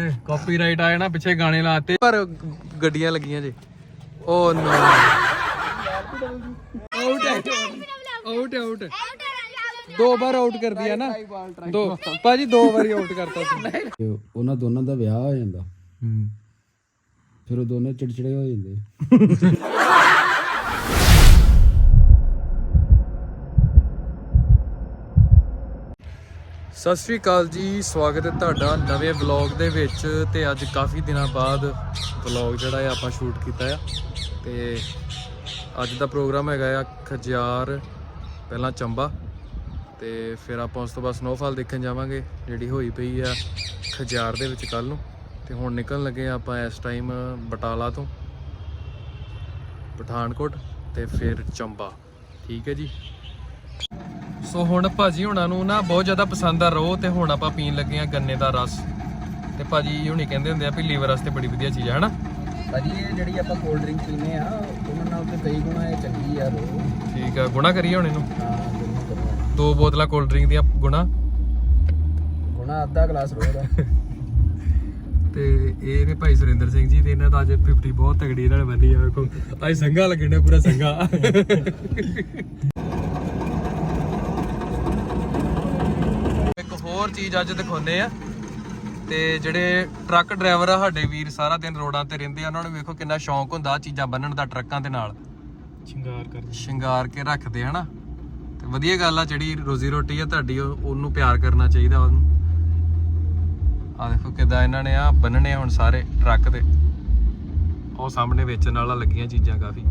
ਓਏ ਕਾਪੀਰਾਈਟ ਆਇਆ ਨਾ ਪਿੱਛੇ ਗਾਣੇ ਲਾਤੇ। ਪਰ ਗੱਡੀਆਂ ਲੱਗੀਆਂ ਜੇ। Oh no. Out out out ਦੋ ਵਾਰ ਆਊਟ ਕਰਦੀ ਆ ਨਾ। ਦੋ। ਭਾਜੀ ਦੋ ਵਾਰੀ ਆਊਟ ਕਰਤਾ ਤੇ ਉਹਨਾਂ ਦੋਨਾਂ ਦਾ ਵਿਆਹ ਹੋ ਜਾਂਦਾ। ਹੂੰ। ਫਿਰ ਉਹ ਦੋਨੇ ਚਿੜਚਿੜੇ ਹੋ ਜਾਂਦੇ। ਸਤਿ ਸ਼੍ਰੀ ਅਕਾਲ ਜੀ, ਸਵਾਗਤ ਹੈ ਤੁਹਾਡਾ ਨਵੇਂ ਵਲੌਗ ਦੇ ਵਿੱਚ ਤੇ ਅੱਜ ਕਾਫੀ ਦਿਨਾਂ ਬਾਅਦ ਵਲੌਗ ਜਿਹੜਾ ਹੈ ਆਪਾਂ ਸ਼ੂਟ ਕੀਤਾ ਆ ਤੇ ਅੱਜ ਦਾ ਪ੍ਰੋਗਰਾਮ ਹੈਗਾ ਆ ਖਜਿਆਰ, ਪਹਿਲਾਂ ਚੰਬਾ ਤੇ ਫਿਰ ਆਪਾਂ ਉਸ ਤੋਂ ਬਾਅਦ ਸਨੋਫਾਲ ਦੇਖਣ ਜਾਵਾਂਗੇ ਜਿਹੜੀ ਹੋਈ ਪਈ ਆ ਖਜਿਆਰ ਦੇ ਵਿੱਚ ਕੱਲ ਨੂੰ ਤੇ ਹੁਣ ਨਿਕਲਣ ਲੱਗੇ ਆ ਆਪਾਂ ਇਸ ਟਾਈਮ ਬਟਾਲਾ ਤੋਂ ਪਠਾਨਕੋਟ ਤੇ ਫਿਰ ਚੰਬਾ। ਠੀਕ ਹੈ ਜੀ? ਸੋ ਹੁਣ ਭਾਜੀ ਹੁਣਾਂ ਨੂੰ ਨਾ ਬਹੁਤ ਜ਼ਿਆਦਾ ਪਸੰਦ ਆ ਰੋ ਤੇ ਹੁਣ ਆਪਾਂ ਪੀਣ ਲੱਗੇ ਆ ਗੰਨੇ ਦਾ ਰਸ। ਤੇ ਭਾਜੀ ਹੁਣੀ ਕਹਿੰਦੇ ਹੁੰਦੇ ਆ ਵੀ ਲੀਵਰ ਵਾਸਤੇ ਬੜੀ ਵਧੀਆ ਚੀਜ਼ ਹੈ ਹਨਾ? ਭਾਜੀ ਇਹ ਜਿਹੜੀ ਆਪਾਂ ਕੋਲਡ ਡਰਿੰਕ ਪੀਨੇ ਆ ਉਹਨਾਂ ਨਾਲ ਤੇ ਕਈ ਗੁਣਾ ਇਹ ਚੰਗੀ ਆ ਰੋ ਠੀਕ ਆ ਗੁਣਾ ਕਰੀਏ ਹੁਣ ਇਹਨੂੰ? ਦੋ ਬੋਤਲਾਂ ਕੋਲਡ ਡਰਿੰਕ ਦੀਆਂ ਗੁਣਾ। ਗੁਣਾ ਅੱਧਾ ਗਲਾਸ ਰੋ ਦਾ। ਤੇ ਇਹ ਨੇ ਭਾਈ ਸੁਰਿੰਦਰ ਸਿੰਘ ਜੀ ਤੇ ਇਹਨਾਂ ਦਾ ਅੱਜ 50 ਬਹੁਤ ਤਗੜੀ ਇਹਨਾਂ ਨੇ ਬੰਨੀ ਆ ਵੇਖੋ। ਅੱਜ ਸੰਘਾ ਲੱਗਣਾ ਪੂਰਾ ਸੰਘਾ। ਹੋਰ ਚੀਜ਼ ਅੱਜ ਦਿਖਾਉਂਦੇ ਆ। ਤੇ ਜਿਹੜੇ ਟਰੱਕ ਡਰਾਈਵਰ ਆ ਸਾਡੇ ਵੀਰ ਸਾਰਾ ਦਿਨ ਰੋਡਾਂ ਤੇ ਰਹਿੰਦੇ ਆ ਉਹਨਾਂ ਨੂੰ ਵੇਖੋ ਕਿੰਨਾ ਸ਼ੌਂਕ ਹੁੰਦਾ ਆ ਚੀਜ਼ਾਂ ਬੰਨਣ ਦਾ ਟਰੱਕਾਂ ਦੇ ਨਾਲ। ਸ਼ਿੰਗਾਰ ਕਰਦੇ ਸ਼ਿੰਗਾਰ ਕੇ ਰੱਖਦੇ ਹਨਾ? ਤੇ ਵਧੀਆ ਗੱਲ ਆ ਜਿਹੜੀ ਰੋਜ਼ੀ ਰੋਟੀ ਆ ਤੁਹਾਡੀ ਉਹ- ਉਹਨੂੰ ਪਿਆਰ ਕਰਨਾ ਚਾਹੀਦਾ ਉਹਨੂੰ ਆ ਦੇਖੋ ਕਿਦਾਂ ਇਹਨਾਂ ਨੇ ਆ ਬੰਨਣੇ ਆ ਹੁਣ ਸਾਰੇ ਟਰੱਕ ਤੇ ਉਹ ਸਾਹਮਣੇ ਵੇਚਣ ਵਾਲਾ ਲੱਗੀਆਂ ਚੀਜ਼ਾਂ ਕਾਫੀ।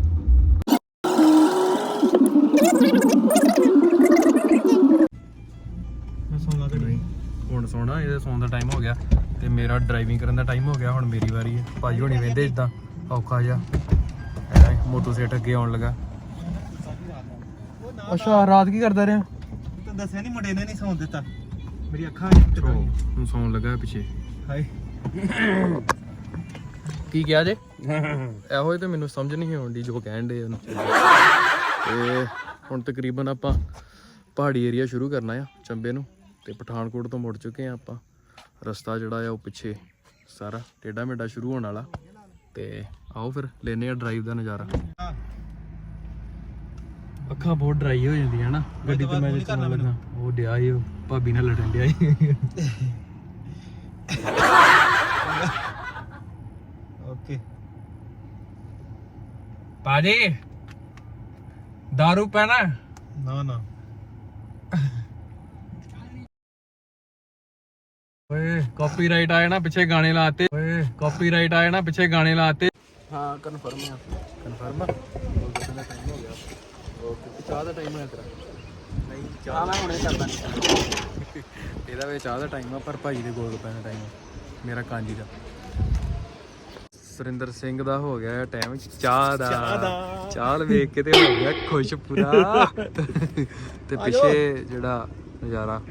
ਸੌਂ ਹੁਣ ਸੋਣਾ ਇਹਦੇ ਸੌਣ ਦਾ ਟਾਈਮ ਹੋ ਗਿਆ ਤੇ ਮੇਰਾ ਡਰਾਈਵਿੰਗ ਕਰਨ ਦਾ ਟਾਈਮ ਹੋ ਗਿਆ ਹੁਣ ਮੇਰੀ ਵਾਰੀ ਹੈ। ਭਾਈ ਹੋਣੀ ਵੇਂਦੇ ਇਦਾਂ ਔਖਾ ਜਿਹਾ। ਐ ਮੋਟੋ ਸੇਟ ਅੱਗੇ ਆਉਣ ਲੱਗਾ। ਅੱਛਾ ਰਾਤ ਕੀ ਕਰਦਾ ਰਿਹਾ? ਤੈਨੂੰ ਦੱਸਿਆ ਨਹੀਂ ਮੁੰਡੇ ਨੇ ਨਹੀਂ ਸੌਂ ਦਿੱਤਾ। ਮੇਰੀ ਅੱਖਾਂ ਚਲੋ ਹੁਣ ਸੌਣ ਲੱਗਾ ਪਿੱਛੇ। ਹਾਏ। ਕੀ ਕਿਹਾ ਜੇ? ਇਹੋ ਹੀ ਤੇ ਮੈਨੂੰ ਸਮਝ ਨਹੀਂ ਆਉਂਦੀ ਜੋ ਕਹਿਣ ਦੇ ਉਹਨੂੰ। ਤੇ ਹੁਣ ਤਕਰੀਬਨ ਆਪਾਂ ਪਹਾੜੀ ਏਰੀਆ ਸ਼ੁਰੂ ਕਰਨਾ ਆ ਚੰਬੇ ਨੂੰ। ਤੇ ਪਠਾਨਕੋਟ ਤੋਂ ਮੁੜ ਚੁੱਕੇ ਆ ਆਪਾਂ। ਰਸਤਾ ਜਿਹੜਾ ਆ ਉਹ ਪਿੱਛੇ ਸਾਰਾ ਟੇਡਾ ਮੇਡਾ ਸ਼ੁਰੂ ਹੋਣ ਵਾਲਾ। ਤੇ ਆਓ ਫਿਰ ਲੈਨੇ ਆ ਡਰਾਈਵ ਦਾ ਨਜ਼ਾਰਾ। ਅੱਖਾਂ ਬਹੁਤ ਡਰਾਈ ਹੋ ਜਾਂਦੀਆਂ ਨਾ ਗੱਡੀ ਤੇ ਮੈਂ ਜੇ ਚਲਾਉਣ ਲੱਗਾ ਉਹ ਡਿਆ ਉਹ ਭਾਬੀ ਨਾਲ ਲੜਨ ਡਿਆ ਈ। ਓਕੇ। ਪਾਜੀ दारू ਪੈਣਾ। ਨਾ ਨਾ। ਓਏ ਕਾਪੀਰਾਈਟ ਆਇਆ ਨਾ ਪਿੱਛੇ ਗਾਣੇ ਲਾਤੇ। ਓਏ ਕਾਪੀਰਾਈਟ ਆਇਆ ਨਾ ਪਿੱਛੇ ਗਾਣੇ ਲਾਤੇ। ਹਾਂ ਕਨਫਰਮ ਕਨਫਰਮ ਟਾਈਮ ਹੋ ਗਿਆ ਓਕੇ ਚਾਹ ਦਾ ਟਾਈਮ ਹੋਇਆ ਤੇਰਾ। ਨਹੀਂ ਹਾਂ ਮੈਂ ਹੁਣੇ ਕਰਦਾ ਇਹਦਾ ਵਿੱਚ ਚਾਹ ਦਾ ਟਾਈਮ ਆ ਪਰ ਭਾਈ ਦੇ ਗੋਲ ਪੈਣਾ ਟਾਈਮ ਮੇਰਾ ਕਾਂਜੀ ਦਾ। ਸੁਰਿੰਦਰ ਸਿੰਘ ਦਾ ਹੋ ਗਿਆ ਟਾਈਮ ਚਾਹ ਦਾ। ਚਾਹ ਵੇਖ ਕੇ ਤੇ ਹੋ ਗਿਆ ਖੁਸ਼ ਪੂਰਾ। ਤੇ ਪਿੱਛੇ ਜਿਹੜਾ ਨਜ਼ਾਰਾ।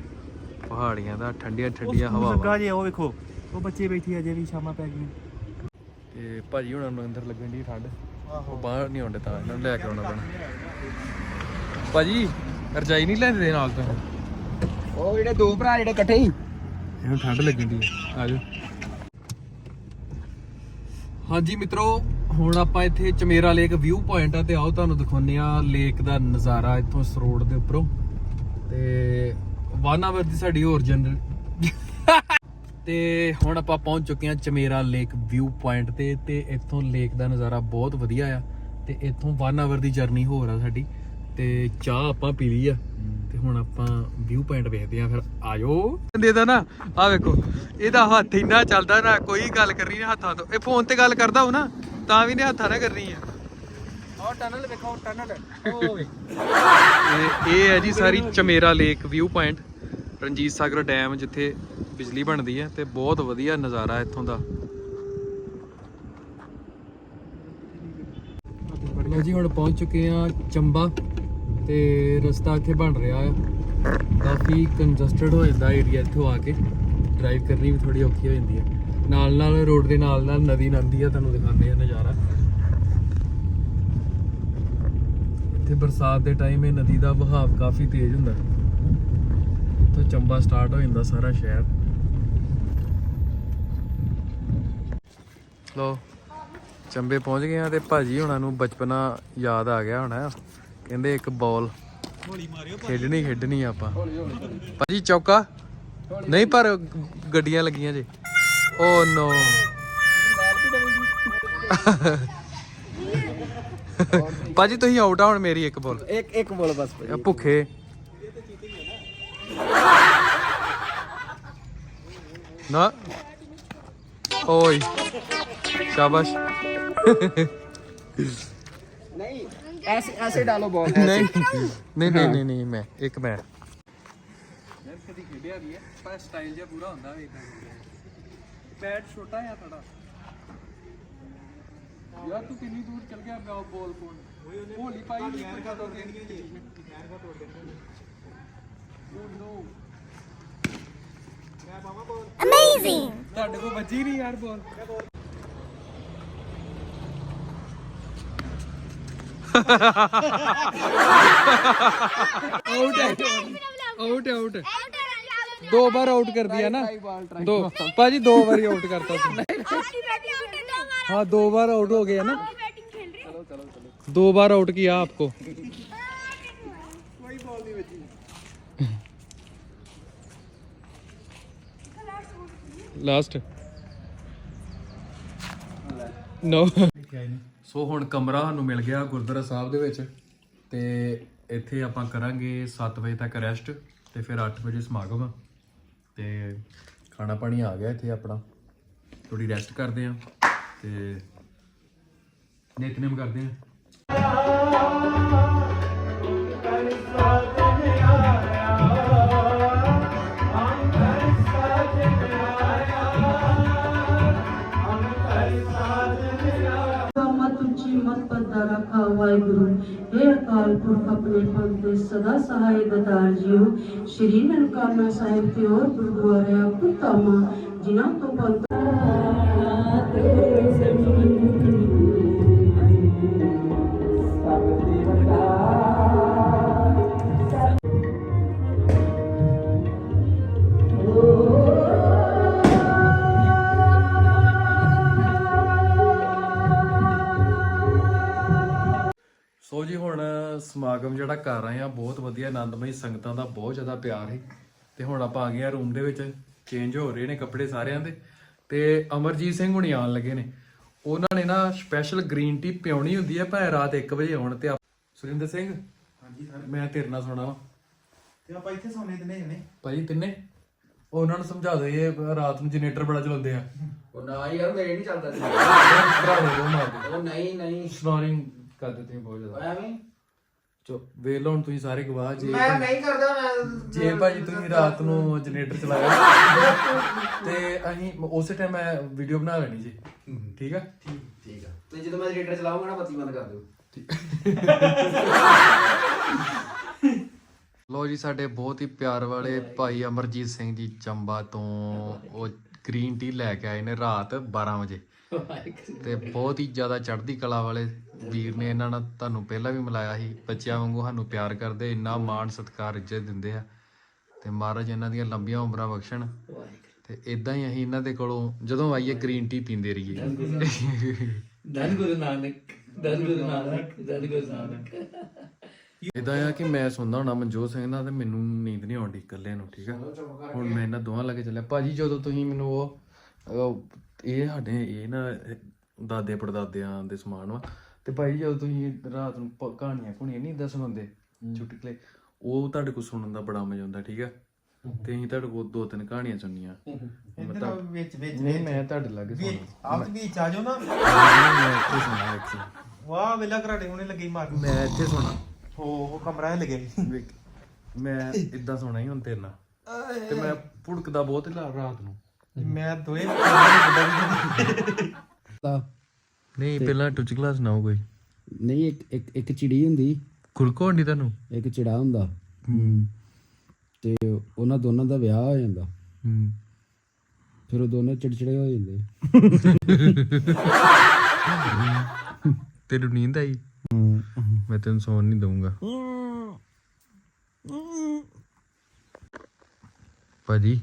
ਪਹਾੜੀਆਂ ਦਾ ਠੰਡੀਆਂ ਠੰਡੀਆਂ ਹਵਾਵਾਂ। ਜੇ ਉਹ ਵੇਖੋ ਉਹ ਬੱਚੇ ਬੈਠੇ ਅਜੇ ਵੀ ਸ਼ਾਮਾਂ ਪੈ ਗਈਆਂ। ਤੇ ਭਾਜੀ ਹੁਣਾਂ ਨੂੰ ਅੰਦਰ ਲੱਗਣ ਦੀ ਠੰਡ। ਉਹ ਬਾਹਰ ਨਹੀਂ ਆਉਂਦੇ ਤਾਂ ਇਹਨਾਂ ਨੂੰ ਲੈ ਕੇ ਆਉਣਾ ਪੈਣਾ। ਭਾਜੀ ਰਜਾਈ ਨਹੀਂ ਲੈਂਦੇ ਨਾਲ ਤੋਂ? ਉਹ ਜਿਹੜੇ ਦੋ ਭਰਾ ਜਿਹੜੇ ਇਕੱਠੇ ਹੀ। ਇਹਨੂੰ ਠੰਡ ਲੱਗਣ ਦੀ ਆ। ਜਾਓ। ਹਾਂਜੀ ਮਿੱਤਰੋ ਹੁਣ ਆਪਾਂ ਇੱਥੇ ਚਮੇਰਾ ਲੇਕ ਵਿਊ ਪੁਆਇੰਟ ਆ ਤੇ ਆਓ ਤੁਹਾਨੂੰ ਦਿਖਾਉਂਦੇ ਆ ਲੇਕ ਦਾ ਨਜ਼ਾਰਾ ਇੱਥੋਂ ਇਸ ਰੋਡ ਦੇ ਉੱਪਰੋਂ। ਤੇ ਵਨ ਆਵਰ ਦੀ ਸਾਡੀ ਹੋਰ ਜਨਰਲ ਤੇ ਹੁਣ ਆਪਾਂ ਪਹੁੰਚ ਚੁੱਕੇ ਹਾਂ ਚਮੇਰਾ ਲੇਕ ਵਿਊ ਪੁਆਇੰਟ ਤੇ ਤੇ ਇੱਥੋਂ ਲੇਕ ਦਾ ਨਜ਼ਾਰਾ ਬਹੁਤ ਵਧੀਆ ਆ। ਤੇ ਇੱਥੋਂ 1 ਆਵਰ ਦੀ ਜਰਨੀ ਹੋਰ ਆ ਸਾਡੀ। ਤੇ ਚਾਹ ਆਪਾਂ ਪੀ ਲਈ ਆ। ਤੇ ਹੁਣ ਆਪਾਂ ਵਿਊ ਪੁਆਇੰਟ ਵੇਖਦੇ ਆ ਫਿਰ। ਆਜੋ। ਦੇਦਾ ਨਾ ਆ ਵੇਖੋ ਇਹਦਾ ਹੱਥ ਇੰਨਾ ਚੱਲਦਾ ਨਾ ਕੋਈ ਗੱਲ ਕਰਨੀ ਨਾ ਹੱਥਾਂ ਤੋਂ। ਇਹ ਫੋਨ ਤੇ ਗੱਲ ਕਰਦਾ ਹੋ ਨਾ ਤਾਂ ਵੀ ਨੇ ਹੱਥਾਂ ਨਾਲ ਕਰਨੀ ਆ। ਟਨਲ ਵੇਖੋ ਟਨਲ ਇਹ ਹੈ ਜੀ ਸਾਰੀ Chamera lake view point Ranjit Sagar dam ਜਿੱਥੇ ਬਿਜਲੀ ਬਣਦੀ ਹੈ ਤੇ ਬਹੁਤ ਵਧੀਆ ਨਜ਼ਾਰਾ ਇੱਥੋਂ ਦਾ। ਲੋ ਜੀ, ਹੁਣ ਪਹੁੰਚ ਚੁੱਕੇ ਆ ਚੰਬਾ ਤੇ ਰਸਤਾ ਇੱਥੇ ਬਣ ਰਿਹਾ ਹੈ। ਕਾਫੀ ਕੰਜਸਟਡ ਹੋ ਜਾਂਦਾ ਏਰੀਆ ਇੱਥੋਂ ਆ ਕੇ। ਡਰਾਈਵ ਕਰਨੀ ਵੀ ਥੋੜੀ ਔਖੀ ਹੋ ਜਾਂਦੀ ਹੈ। ਨਾਲ ਨਾਲ ਰੋਡ ਦੇ ਨਾਲ ਨਾਲ ਨਦੀ ਨੰਦੀ ਆ, ਤੁਹਾਨੂੰ ਦਿਖਾਉਂਦੇ ਆ ਨਜ਼ਾਰਾ। ਇੱਥੇ ਬਰਸਾਤ ਦੇ ਟਾਈਮ ਇਹ ਨਦੀ ਦਾ ਵਹਾਅ ਕਾਫੀ ਤੇਜ਼ ਹੁੰਦਾ। ਹੈ ਇੱਥੋਂ ਚੰਬਾ ਸਟਾਰਟ ਹੋ ਜਾਂਦਾ ਸਾਰਾ ਸ਼ਹਿਰ। ਲੋ ਚੰਬੇ ਪਹੁੰਚ ਗਏ ਆ ਤੇ ਭਾਜੀ ਹੁਣਾਂ ਨੂੰ ਬਚਪਨਾ ਯਾਦ ਆ ਗਿਆ ਹੋਣਾ। ਕਹਿੰਦੇ ਇੱਕ ਬਾਲ ਖੇਡਣੀ ਖੇਡਣੀ ਆਪਾਂ। ਭਾਜੀ ਚੌਕਾ? ਨਹੀਂ ਪਰ ਗੱਡੀਆਂ ਲੱਗੀਆਂ ਜੇ। ਓ ਨੋ। ਭਾਜੀ ਤੁਸੀਂ ਆਊਟ ਆ ਹੁਣ ਮੇਰੀ ਇੱਕ ਬਾਲ ਇੱਕ ਇੱਕ ਬੋਲ ਬਸ ਭੁੱਖੇ। ਨਾ ਓਏ ਸ਼ਾਬਾਸ਼ नहीं ऐसे ऐसे डालो बॉल ਨਹੀਂ ਨਹੀਂ ਨਹੀਂ ਨਹੀਂ ਨਹੀਂ ਮੈਂ ਇੱਕ ਮੈਂ ਯਾਰ ਕਦੀ ਖੇਡਿਆ ਵੀ ਹੈ ਪਰ ਸਟਾਈਲ ਜਿਹਾ ਪੂਰਾ ਹੁੰਦਾ ਵੇ ਇਦਾਂ ਬੈਟ ਛੋਟਾ ਆ ਥੋੜਾ ਯਾਰ ਤੂੰ ਕਿੰਨੀ ਦੂਰ ਚਲ ਗਿਆ ਬਾਲ ਕੋਲ ਹੋਲੀ ਪਾਈ ਯਾਰ ਕਾ ਤੋੜ ਦੇਣਗੇ ਜੀ ਯਾਰ ਕਾ ਤੋੜ ਦੇਣਗੇ ਨੋ Amazing! ਤੁਹਾਡੇ ਕੋ ਵੱਜੀ ਨਹੀਂ ਯਾਰ ਬਾਲ ਆਊਟ ਹੈ ਆਊਟ ਆਊਟ ਦੋ ਵਾਰ ਆਊਟ ਕਰ ਦਿਆ ਨਾ ਦੋ ਭਾਜੀ ਦੋ ਵਾਰੀ ਆਊਟ ਕਰਤਾ ਸੀ हाँ दो बार आउट हो गया ना दो बार आउट किया आपको ਲਾਸਟ। ਨੋ। ਸੋ ਹੁਣ ਕਮਰਾ ਸਾਨੂੰ ਮਿਲ ਗਿਆ ਗੁਰਦੁਆਰਾ ਸਾਹਿਬ ਦੇ ਵਿੱਚ ਤੇ ਇੱਥੇ ਆਪਾਂ ਕਰਾਂਗੇ 7 ਵਜੇ ਤੱਕ ਰੈਸਟ ਤੇ ਫਿਰ 8 ਵਜੇ ਸਮਾਗਮ। ਤੇ ਖਾਣਾ ਪਾਣੀ ਆ ਗਿਆ ਇੱਥੇ ਆਪਣਾ। ਥੋੜੀ ਰੈਸਟ ਕਰਦੇ ਆ ਤੇ ਨਿਤਨੇਮ ਕਰਦੇ ਆ ਵਾਹਿਗੁਰੂ हे ਅਕਾਲ ਪੁਰਖ ਆਪਣੇ ਪੰਥ ਦੇ ਸਦਾ ਸਹਾਇ ਦਤਾਰ ਜੀਓ। ਸ਼੍ਰੀ ਨਨਕਾਣਾ ਸਾਹਿਬ ਤੇ ਹੋਰ ਗੁਰਦੁਆਰਿਆਂ ਕੁਤਾਮਾ ਜਿਨ੍ਹਾਂ ਤੋਂ ਪੰਥ ਕਰ ਰਹੇ ਆ ਬਹੁਤ ਵਧੀਆ ਆਨੰਦਮਈ ਸੰਗਤਾਂ ਦਾ ਬਹੁਤ ਜ਼ਿਆਦਾ ਪਿਆਰ ਹੈ ਤੇ ਹੁਣ ਆਪਾਂ ਆ ਗਏ ਆ ਰੂਮ ਦੇ ਵਿੱਚ ਚੇਂਜ ਹੋ ਰਹੇ ਨੇ ਕੱਪੜੇ ਸਾਰਿਆਂ ਦੇ। ਤੇ ਅਮਰਜੀਤ ਸਿੰਘ ਹੁਣੀ ਆਉਣ ਲੱਗੇ ਨੇ। ਉਹਨਾਂ ਨੇ ਨਾ ਸਪੈਸ਼ਲ ਗ੍ਰੀਨ ਟੀ ਪਿਉਣੀ ਹੁੰਦੀ ਹੈ ਭਾਵੇਂ ਰਾਤ 1 ਵਜੇ ਆਉਣ ਤੇ ਆਪ- ਸੁਰਿੰਦਰ ਸਿੰਘ? ਹਾਂਜੀ ਸਰ ਮੈਂ ਤੇਰੇ ਨਾਲ ਸੁਣਾ ਵਾ ਤੇ ਆਪਾਂ ਇੱਥੇ ਸੌਣੇ ਦਿਨੇ ਜਣੇ। ਭਾਜੀ ਤਿੰਨੇ? ਉਹ ਉਹਨਾਂ ਨੂੰ ਸਮਝਾ ਦੇ ਇਹ ਰਾਤ ਨੂੰ ਜਨਰੇਟਰ ਬੜਾ ਚਲਾਉਂਦੇ ਆ। ਉਹ ਨਾ ਯਾਰ ਮੇਰੇ ਨਹੀਂ ਚੱਲਦਾ ਸੀ। ਭਰਾ ਦੇ ਉਹ ਨਹੀਂ ਨਹੀਂ। ਸਨੋਰਿੰਗ ਕਰਦੇ ਤੁਸੀਂ ਬਹੁਤ ਜ਼ਿਆਦਾ। ਐਵੇਂ ਚੋ ਵੇਖ ਲਓ ਹੁਣ ਤੁਸੀਂ ਸਾਰੇ ਗਵਾਹ ਜੇ ਮੈਂ ਨਹੀਂ ਕਰਦਾ ਮੈਂ ਜੇ ਭਾਜੀ ਤੁਸੀਂ ਰਾਤ ਨੂੰ ਜਨਰੇਟਰ ਚਲਾਇਆ। ਤੇ ਅਸੀਂ ਉਸੇ ਟਾਈਮ ਮੈਂ ਵੀਡੀਓ ਬਣਾ ਲੈਣੀ ਜੀ। ਠੀਕ ਆ? ਠੀਕ ਆ। ਤੇ ਜਦੋਂ ਮੈਂ ਰੇਡਰ ਚਲਾਉਂਗਾ ਨਾ ਬੱਤੀ ਬੰਦ ਕਰ ਦਿਓ। ਲੋ ਜੀ ਸਾਡੇ ਬਹੁਤ ਹੀ ਪਿਆਰ ਵਾਲੇ ਭਾਈ ਅਮਰਜੀਤ ਸਿੰਘ ਜੀ ਚੰਬਾ ਤੋਂ ਉਹ ਗ੍ਰੀਨ ਟੀ ਲੈ ਕੇ ਆਏ ਨੇ ਰਾਤ 12 ਵਜੇ। ਤੇ ਬਹੁਤ ਹੀ ਜ਼ਿਆਦਾ ਚੜ੍ਹਦੀ ਕਲਾ ਵਾਲੇ ਵੀਰ ਨੇ ਇਹਨਾਂ ਨਾਲ ਤੁਹਾਨੂੰ ਪਹਿਲਾਂ ਵੀ ਮਿਲਾਇਆ ਸੀ। ਬੱਚਿਆਂ ਵਾਂਗੂ ਸਾਨੂੰ ਪਿਆਰ ਕਰਦੇ ਇੰਨਾ ਮਾਣ ਸਤਿਕਾਰ ਇੱਜ਼ਤ ਦਿੰਦੇ ਆ। ਤੇ ਮਹਾਰਾਜ ਇਹਨਾਂ ਦੀਆਂ ਲੰਬੀਆਂ ਉਮਰਾਂ ਬਖਸ਼ਣ। ਤੇ ਇਦਾਂ ਹੀ ਅਸੀਂ ਇਹਨਾਂ ਦੇ ਕੋਲੋਂ ਜਦੋਂ ਆਈਏ ਗ੍ਰੀਨ ਟੀ ਪੀਂਦੇ ਰਹੀਏ। ਧੰਨ ਗੁਰੂ ਨਾਨਕ। ਧੰਨ ਗੁਰੂ ਨਾਨਕ ਧੰਨ ਗੁਰੂ ਨਾਨਕ ਇਦਾਂ ਆ ਕਿ ਮੈਂ ਸੁਣਦਾ ਹੁਣਾ ਮਨਜੋਤ ਸਿੰਘ ਦਾ ਤੇ ਮੈਨੂੰ ਨੀਂਦ ਨਹੀਂ ਆਉਂਦੀ ਇਕੱਲੇ ਨੂੰ ਠੀਕ ਆ? ਹੁਣ ਮੈਂ ਇਹਨਾਂ ਦੋਵਾਂ ਲੱਗੇ ਚੱਲਿਆ। ਭਾਜੀ ਜਦੋਂ ਤੁਸੀਂ ਮੈਨੂੰ ਉਹ ਉਹ ਇਹ ਸਾਡੇ ਇਹ ਨਾ ਦਾਦੇ ਪੜਦਾਦਿਆਂ ਦੇ ਸਮਾਨ ਵਾ। ਤੇ ਭਾਈ ਜਦੋਂ ਤੁਸੀਂ ਰਾਤ ਨੂੰ ਪ- ਕਹਾਣੀਆਂ ਕੁਣੀਆਂ ਨਹੀਂ ਦੱਸ ਸੁਣਾਉਂਦੇ ਚੁਟਕਲੇ ਉਹ ਤੁਹਾਡੇ ਕੋਲ ਸੁਣਨ ਦਾ ਬੜਾ ਮਜ਼ਾ ਆਉਂਦਾ ਠੀਕ ਆ? ਤੇ ਅਸੀਂ ਤੁਹਾਡੇ ਕੋਲ ਦੋ ਤਿੰਨ ਕਹਾਣੀਆਂ ਸੁਣਨੀਆਂ। ਇੱਧਰ ਆਓ ਵਿੱਚ ਵਿੱਚ ਨਹੀਂ ਮੈਂ ਤੁਹਾਡੇ ਲਾਗੇ ਸੁਣਨਾ। ਆਪ ਵੀ ਵਿੱਚ ਆ ਜਾਓ ਨਾ। ਮੈਂ ਇੱਥੇ ਸੁਣਨਾ ਇੱਕ। ਵਾਹ ਵੇਲਾ ਘਰਾੜੇ ਹੁਣੇ ਲੱਗੀ ਮਾਰ। ਮੈਂ ਇੱਥੇ ਸੁਣਾ ਹੋ ਉਹ ਕਮਰਾ ਹੀ ਲੱਗੇ। ਵੇਖ ਮੈਂ ਇਦਾਂ ਸੋਣਾ ਹੀ ਹੁਣ ਤੇਰੇ ਨਾਲ। ਤੇ ਮੈਂ ਭੁੜਕਦਾ ਬਹੁਤ ਲਾ- ਰਾਤ ਨੂੰ। ਮੈਂ ਦੋਏ ਨਹੀਂ ਪਹਿਲਾਂ ਟੁਚਕਲਾ ਸੁਣਾਓ ਕੋਈ। ਨਹੀਂ ਇੱਕ ਇੱਕ ਇੱਕ ਚਿੜੀ ਹੁੰਦੀ। ਖੁਲਕੋ ਨਹੀਂ ਤੁਹਾਨੂੰ? ਇੱਕ ਚਿੜਾ ਹੁੰਦਾ। ਤੇ ਉਹਨਾਂ ਦੋਨਾਂ ਦਾ ਵਿਆਹ ਹੋ ਜਾਂਦਾ। ਹੂੰ। ਫਿਰ ਉਹ ਦੋਨੋਂ ਚਿੜਚਿੜੇ ਹੋ ਜਾਂਦੇ। ਤੈਨੂੰ ਨੀਂਦ ਆਈ? ਮੈਂ ਤੈਨੂੰ ਸੌਣ ਨਹੀਂ ਦਊਂਗਾ। ਭਾਜੀ।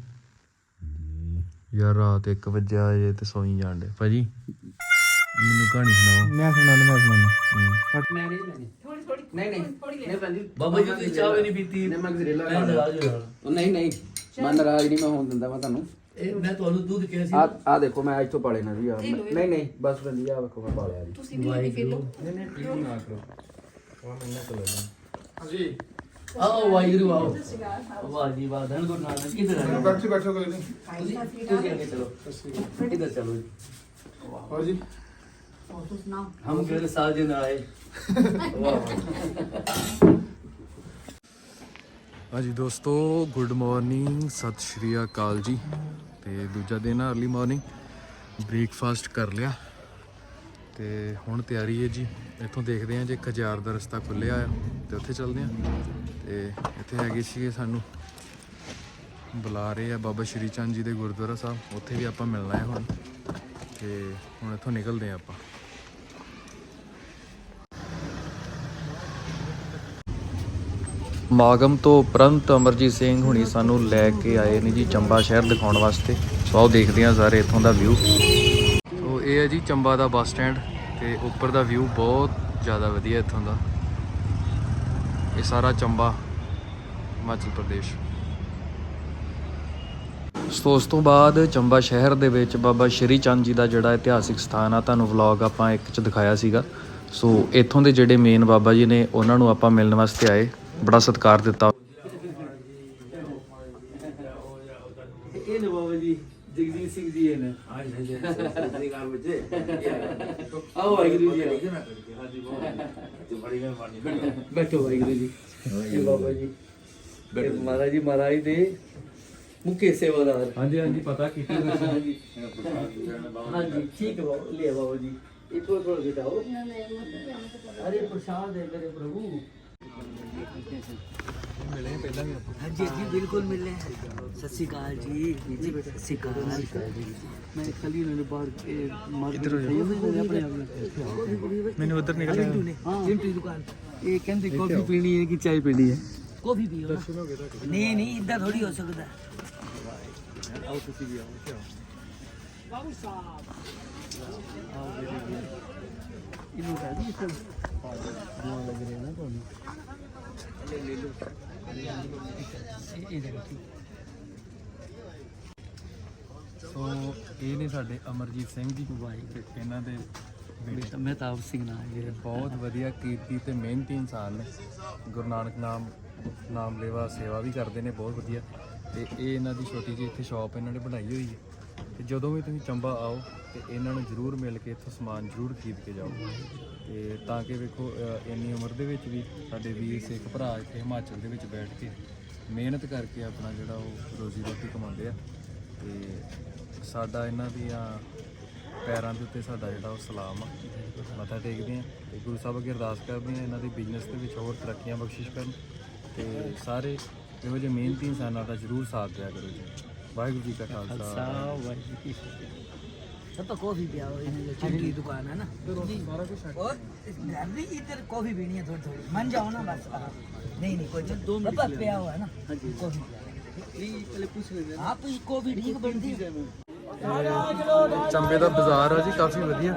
ਯਾਰ ਰਾਤ 1 ਵਜੇ ਆਏ ਤੇ ਸੌਈ ਜਾਂਦੇ ਭਾਜੀ ਮੈਨੂੰ ਕਹਾਣੀ ਸੁਣਾਓ। ਮੈਂ ਸੁਣਾਉਂਦਾ ਮੈਂ ਸੁਣਾਉਂਦਾ। ਬਾਬਾ ਜੀ ਤੁਸੀਂ ਚਾਹ ਵੀ ਨਹੀਂ ਪੀਤੀ। ਮੈਂ ਗਜ਼ਰੇਲਾ ਮੈਂ ਨਾਰਾਜ਼ ਹੋਇਆ। ਉਹ ਨਹੀਂ ਨਹੀਂ। ਮੈਂ ਨਾਰਾਜ਼ ਨਹੀਂ ਮੈਂ ਹੋਣ ਦਿੰਦਾ ਮੈਂ ਤੁਹਾਨੂੰ। ਇਹ ਮੈਂ ਤੁਹਾਨੂੰ ਦੁੱਧ ਕਿਹਾ ਸੀ। ਆ ਆ ਦੇਖੋ ਮੈਂ ਅੱਜ ਤੋਂ ਪਾਲੇ ਨਾ ਜੀ। ਨਹੀਂ ਨਹੀਂ ਬਸ ਬੰਦੀ ਆ ਵੇਖੋ ਮੈਂ ਪਾਲਿਆ ਜੀ। ਵਾਹਿਗੁਰੂ। ਨਹੀਂ ਨਹੀਂ ਪਲੀਜ਼ ਨਾ ਕਰੋ। ਉਹ ਮੈਨੂੰ ਤਾਂ ਲੱਗਦਾ ਆਓ ਵਾਹਿਗੁਰੂ ਆਓ ਵਾਹ ਜੀ ਵਾਹ ਧੰਨ ਗੁਰੂ ਨਾਨਕ ਕਿੱਧਰ ਆ ਬੈਠੋ ਬੈਠੋ ਕੋਈ ਨਹੀਂ। ਤੁਸੀਂ ਤੁਸੀਂ ਅੱਗੇ ਚਲੋ। ਇੱਧਰ ਚਲੋ ਜੀ। ਹੋਰ ਜੀ? ਹਮ ਗਏ ਸਾਜਨ ਆਏ। ਵਾਹ ਵਾਹ। ਹਾਂਜੀ ਦੋਸਤੋ ਗੁੱਡ ਮਾਰਨਿੰਗ ਸਤਿ ਸ਼੍ਰੀ ਅਕਾਲ ਜੀ। ਤੇ ਦੂਜਾ ਦਿਨ ਆ अर्ਲੀ ਮਾਰਨਿੰਗ ਬ੍ਰੇਕਫਾਸਟ ਕਰ ਲਿਆ। ਤੇ ਹੁਣ ਤਿਆਰੀ ਹੈ ਜੀ। ਇੱਥੋਂ ਦੇਖਦੇ ਹਾਂ ਜੇ ਖਜਾਰ ਦਾ ਰਸਤਾ ਖੁੱਲਿਆ ਆ ਤੇ ਉੱਥੇ ਚੱਲਦੇ ਹਾਂ। ਤੇ ਇੱਥੇ ਹੈਗੇ ਸੀਗੇ ਸਾਨੂੰ। ਬੁਲਾ ਰਹੇ ਆ ਬਾਬਾ ਸ਼੍ਰੀ ਚੰਦ ਜੀ ਦੇ ਗੁਰਦੁਆਰਾ ਸਾਹਿਬ। ਉੱਥੇ ਵੀ ਆਪਾਂ ਮਿਲਣਾ ਹੈ ਹੁਣ। ਤੇ ਹੁਣ ਇੱਥੋਂ ਨਿਕਲਦੇ ਹਾਂ ਆਪਾਂ। ਮਾਗਮ ਤੋਂ ਉਪਰੰਤ ਅਮਰਜੀਤ ਸਿੰਘ ਹੁਣੀ ਸਾਨੂੰ ਲੈ ਕੇ ਆਏ ਨੇ ਜੀ ਚੰਬਾ ਸ਼ਹਿਰ ਦਿਖਾਉਣ ਵਾਸਤੇ। ਸੋ ਆਓ ਦੇਖਦੇ ਹਾਂ ਸਾਰੇ ਇੱਥੋਂ ਦਾ ਵਿਊ ਸੋ ਇਹ ਹੈ ਜੀ ਚੰਬਾ ਦਾ ਬੱਸ ਸਟੈਂਡ ਤੇ ਉੱਪਰ ਦਾ ਵਿਊ ਬਹੁਤ ਜ਼ਿਆਦਾ ਵਧੀਆ ਇੱਥੋਂ ਦਾ। ਇਹ ਸਾਰਾ ਚੰਬਾ ਹਿਮਾਚਲ ਪ੍ਰਦੇਸ਼। ਸੋ ਉਸ ਤੋਂ ਬਾਅਦ ਚੰਬਾ ਸ਼ਹਿਰ ਦੇ ਵਿੱਚ ਬਾਬਾ ਸ਼੍ਰੀ ਚੰਦ ਜੀ ਦਾ ਜਿਹੜਾ ਇਤਿਹਾਸਿਕ ਸਥਾਨ ਆ, ਤੁਹਾਨੂੰ ਵਲੌਗ ਆਪਾਂ ਇੱਕ ਚ ਦਿਖਾਇਆ ਸੀਗਾ। ਸੋ ਇੱਥੋਂ ਦੇ ਜਿਹੜੇ ਮੇਨ ਬਾਬਾ ਜੀ ਨੇ, ਉਹਨਾਂ ਨੂੰ ਆਪਾਂ ਮਿਲਣ ਵਾਸਤੇ ਆਏ। ਬੜਾ ਸਤਿਕਾਰ ਦਿੱਤਾ। ਇਹ ਨੇ ਜੀ। ਜਗਜੀਤ ਸਿੰਘ ਜੀ ਨੇ ਹਾਂਜੀ ਹਾਂਜੀ ਸਤਿ ਕਾਰ ਵਿੱਚ ਆਓ ਵਾਹਿਗੁਰੂ ਜੀ ਆਓ। ਹਾਂਜੀ ਬਹੁਤ ਤੇ ਬੜੀ ਮਿਹਰਬਾਨੀ ਬੈਠੋ ਵਾਹਿਗੁਰੂ ਜੀ। ਇਹ ਬਾਬਾ ਜੀ। ਇਹ ਮਹਾਰਾਜ ਜੀ ਮਹਾਰਾਜ ਦੇ ਮੁਕੇ ਸੇਵਾਦਾਰ। ਹਾਂਜੀ ਹਾਂਜੀ ਪਤਾ ਕੀਤੀ ਹਾਂਜੀ। ਠੀਕ ਹੈ। ਬਾਬਾ ਲਿਆ ਬਾਬਾ ਜੀ। ਇਹ ਕੋਲ ਕੋਲ ਬਿਠਾਓ ਅਰੇ ਪ੍ਰਸ਼ਾਦ ਹੈ ਮੇਰੇ ਪ੍ਰਭੂ। ਮਿਲੇ ਪਹਿਲਾਂ ਵੀ ਹਾਂਜੀ ਜੀ ਬਿਲਕੁਲ ਮਿਲੇ ਸਤਿ ਸ਼੍ਰੀ ਅਕਾਲ ਜੀ। ਜੀ ਸਤਿ ਸ਼੍ਰੀ ਅਕਾਲ। ਮੈਂ ਕੱਲ ਹੀ ਨੂੰ ਬਾਹਰ ਮਾਰਕੀਟ ਗਈ ਹੋਈ ਆਪਣੇ ਆਪ ਮੈਨੂੰ ਉਧਰ ਨਿਕਲ ਹਾਂ। ਜਿੰਟੀ ਦੁਕਾਨ। ਇਹ ਕਹਿੰਦੇ ਕਾਫੀ ਪੀਣੀ ਹੈ ਕਿ ਚਾਹ ਪੀਣੀ ਹੈ? ਕਾਫੀ ਪੀਓ ਨਹੀਂ ਨਹੀਂ ਇਦਾਂ ਥੋੜੀ ਹੋ ਸਕਦਾ। ਆਓ ਤੁਸੀਂ ਵੀ ਆਓ ਬਾਬੂ ਸਾਹਿਬ। ਆਓ ਜੀ ਇਹਨੂੰ ਕਹਿ ਦੀ ਇਸ ਤਰ੍ਹਾਂ ਲੱਗ ਰਿਹਾ ਨਾ ਤੁਹਾਨੂੰ। ਲੈ ਲੈ ਲਓ। ਸੋ ਇਹ ਨੇ ਸਾਡੇ ਅਮਰਜੀਤ ਸਿੰਘ ਜੀ ਵਾਈਫ ਇਹਨਾਂ ਦੇ ਬੇਟੇ। ਮਹਿਤਾਬ ਸਿੰਘ ਨਾਲ ਇਹ ਬਹੁਤ ਵਧੀਆ ਕੀਰਤੀ ਤੇ ਮਿਹਨਤੀ ਇਨਸਾਨ ਨੇ। ਗੁਰੂ ਨਾਨਕ ਨਾਮ ਨਾਮ ਲੇਵਾ ਸੇਵਾ ਵੀ ਕਰਦੇ ਨੇ ਬਹੁਤ ਵਧੀਆ। ਤੇ ਇਹ ਇਹਨਾਂ ਦੀ ਛੋਟੀ ਜਿਹੀ ਇੱਥੇ ਸ਼ਾਪ ਇਹਨਾਂ ਨੇ ਬਣਾਈ ਹੋਈ ਹੈ। ਤੇ ਜਦੋਂ ਵੀ ਤੁਸੀਂ ਚੰਬਾ ਆਓ ਤੇ ਇਹਨਾਂ ਨੂੰ ਜ਼ਰੂਰ ਮਿਲ ਕੇ ਇੱਥੋਂ ਸਮਾਨ ਜ਼ਰੂਰ ਖਰੀਦ ਕੇ ਜਾਓ। ਤੇ ਤਾਂ ਕਿ ਵੇਖੋ ਅ, ਇੰਨੀ ਉਮਰ ਦੇ ਵਿੱਚ ਵੀ ਸਾਡੇ ਵੀਰ ਸਿੱਖ ਭਰਾ ਇੱਥੇ ਹਿਮਾਚਲ ਦੇ ਵਿੱਚ ਬੈਠ ਕੇ ਮਿਹਨਤ ਕਰਕੇ ਆਪਣਾ ਜਿਹੜਾ ਉਹ ਰੋਜ਼ੀ ਰੋਟੀ ਕਮਾਉਂਦੇ ਆ। ਤੇ ਸਾਡਾ ਇਹਨਾਂ ਦੀਆਂ ਪੈਰਾਂ ਦੇ ਉੱਤੇ ਸਾਡਾ ਜਿਹੜਾ ਉਹ ਸਲਾਮ ਆ। ਮੱਥਾ ਟੇਕਦੇ ਆ ਤੇ ਗੁਰੂ ਸਾਹਿਬ ਅੱਗੇ ਅਰਦਾਸ ਕਰਦੇ ਆ ਇਹਨਾਂ ਦੇ ਬਿਜ਼ਨਸ ਦੇ ਵਿੱਚ ਹੋਰ ਤਰੱਕੀਆਂ ਬਖਸ਼ਿਸ਼ ਕਰਨ। ਤੇ ਸਾਰੇ ਇਹੋ ਜਿਹੇ ਮਿਹਨਤੀ ਇਨਸਾਨਾਂ ਦਾ ਜ਼ਰੂਰ ਸਾਥ ਦਿਆ ਕਰੋ ਜੀ। ਵਾਹਿਗੁਰੂ ਜੀ ਕਾ ਖਾਲਸਾ। ਵਾਹਿਗੁਰੂ ਜੀ ਕੀ ਫਤਿਹ। ਤਾਂ ਕੌਫੀ ਪਿਆਓ ਇਹਨਾਂ ਦੀ ਚਿੱਟੀ ਦੁਕਾਨ ਹੈ ਨਾ? ਔਰ ਇਸ ਘਰ ਦੀ ਇਧਰ ਕੌਫੀ ਪੀਣੀ ਹੈ ਥੋੜੀ ਥੋੜੀ ਮੰਨ ਜਾਓ ਨਾ ਬਸ ਨਹੀਂ ਨਹੀਂ ਕੋਈ ਦੋ ਮਿੰਟ ਬਸ ਪਿਆਓ ਹੈ ਨਾ ਹਾਂਜੀ। ਕੌਫੀ ਪਲੀਜ਼ ਪਹਿਲੇ ਪੁੱਛ ਲੈਂਦੇ ਆਪ ਇਸ ਕੌਫੀ ਠੀਕ ਬਣਦੀ ਹੈ? ਚੰਬੇ ਦਾ ਬਾਜ਼ਾਰ ਆ ਜੀ ਕਾਫੀ ਵਧੀਆ।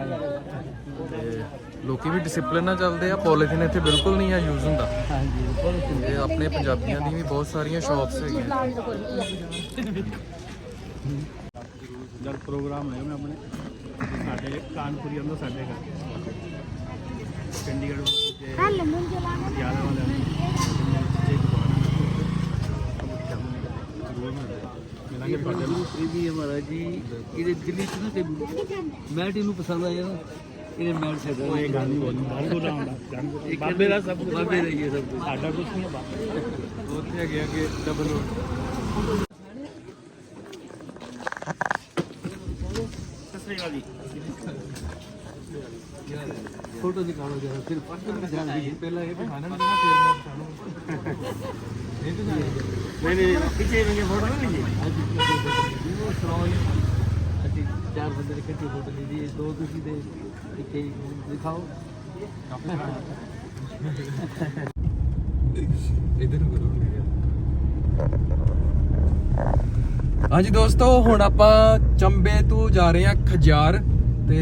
ਲੋਕੀ ਵੀ ਡਿਸਪਲਿਨ ਨਾਲ ਚੱਲਦੇ ਆ ਪੋਲੀਥੀਨ ਇੱਥੇ ਬਿਲਕੁਲ ਨਹੀਂ ਆ ਯੂਜ਼ ਹੁੰਦਾ। ਤੇ ਆਪਣੇ ਪੰਜਾਬੀਆਂ ਦੀ ਵੀ ਬਹੁਤ ਸਾਰੀਆਂ ਸ਼ਾਪਸ ਹੈਗੀਆਂ। ਜਦ ਪ੍ਰੋਗਰਾਮ ਹੋਇਆ ਮੈਂ ਆਪਣੇ ਸਾਡੇ ਕਾਨਪੁਰੀ ਅੰਦਰ ਸਾਡੇ ਘਰ। ਚੰਡੀਗੜ੍ਹ ਤੇ ਗਿਆਰਾਂ ਵਾਲੇ ਮਿਲਾਂਗੇ ਤੁਹਾਡੇ ਨਾਲ। ਇਹ ਵੀ ਹੈ ਮਹਾਰਾਜ ਜੀ ਇਹਦੇ ਦਿੱਲੀ ਚ ਨਾ ਤੇ ਮੈਟ ਇਹਨੂੰ ਪਸੰਦ ਆਇਆ ਨਾ। ਇਹਨੇ ਮੈਟ ਛੱਡ ਉਹ ਇਹ ਗੱਲ ਨਹੀਂ ਬੋਲਣੀ ਗੱਲ ਕੋ ਇੱਕ ਬਾਬੇ ਦਾ ਸਭ ਕੁਝ ਬਾਬੇ ਦਾ ਹੀ ਹੈ ਸਭ ਕੁਝ ਸਾਡਾ ਕੁਝ ਨਹੀਂ ਹੈ ਬਾਬੇ ਉੱਥੇ ਡਬਲ ਰੋਡ ਸ੍ਰੀ ਜੀ। ਫੋਟੋ ਜਰਾ ਫਿਰ ਪਹਿਲਾਂ ਇਹ ਦਿਖਾਣਾ ਨਹੀਂ ਨਾ ਫਿਰ ਮੈਂ ਤੁਹਾਨੂੰ ਨਹੀਂ ਤਾਂ ਨਹੀਂ ਨਹੀਂ ਪਿੱਛੇ ਮੇਰੇ ਫੋਟੋ ਨਹੀਂ ਲਈ ਉਹ ਸਰਾਉ ਅਸੀਂ ਚਾਰ ਬੰਦੇ ਇਕੱਠੇ ਫੋਟੋ ਲਈ ਦੀ। ਦੋ ਤੁਸੀਂ ਦੇ। ਇੱਕ ਦਿਖਾਓ। ਇਧਰ ਨੂੰ ਕਰੋ ਹਾਂਜੀ ਦੋਸਤੋ, ਹੁਣ ਆਪਾਂ ਚੰਬੇ ਤੋਂ ਜਾ ਰਹੇ ਹਾਂ ਖਜਾਰ ਤੇ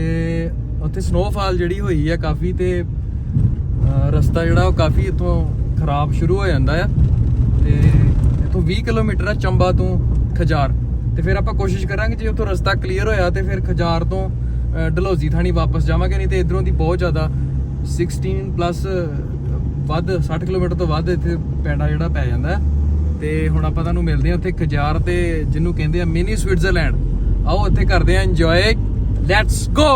ਉੱਥੇ ਸਨੋਫਾਲ ਜਿਹੜੀ ਹੋਈ ਹੈ ਕਾਫੀ ਤੇ ਰਸਤਾ ਜਿਹੜਾ ਉਹ ਕਾਫੀ ਇਥੋਂ ਖਰਾਬ ਸ਼ੁਰੂ ਹੋ ਜਾਂਦਾ ਆ। ਤੇ ਇਥੋਂ 20 ਕਿਲੋਮੀਟਰ ਆ ਚੰਬਾ ਤੋਂ ਖਜਾਰ ਤੇ ਫਿਰ ਆਪਾਂ ਕੋਸ਼ਿਸ਼ ਕਰਾਂਗੇ ਜੇ ਉਥੋਂ ਰਸਤਾ ਕਲੀਅਰ ਹੋਇਆ ਤੇ ਫਿਰ ਖਜਾਰ ਤੋਂ ਅਹ, ਡਲਹੌਜ਼ੀ ਥਾਣੀ ਵਾਪਸ ਜਾਵਾਂਗੇ ਨਹੀਂ ਤੇ ਇਧਰੋਂ ਦੀ ਬਹੁਤ ਜ਼ਿਆਦਾ 16 ਪਲੱਸ ਵੱਧ 60 ਕਿਲੋਮੀਟਰ ਤੋਂ ਵੱਧ ਇੱਥੇ ਪੈਂਡਾ ਜਿਹੜਾ ਪੈ ਜਾਂਦਾ ਹੈ। ਤੇ ਹੁਣ ਆਪਾਂ ਤੁਹਾਨੂੰ ਮਿਲਦੇ ਹਾਂ ਉੱਥੇ ਖਜਾਰ ਤੇ ਜਿਹਨੂੰ ਕਹਿੰਦੇ ਆ ਮਿਨੀ ਸਵਿਟਜ਼ਰਲੈਂਡ ਆਓ ਉੱਥੇ ਕਰਦੇ ਆ ਇੰਜੋਏ ਲੈਟਸ ਗੋ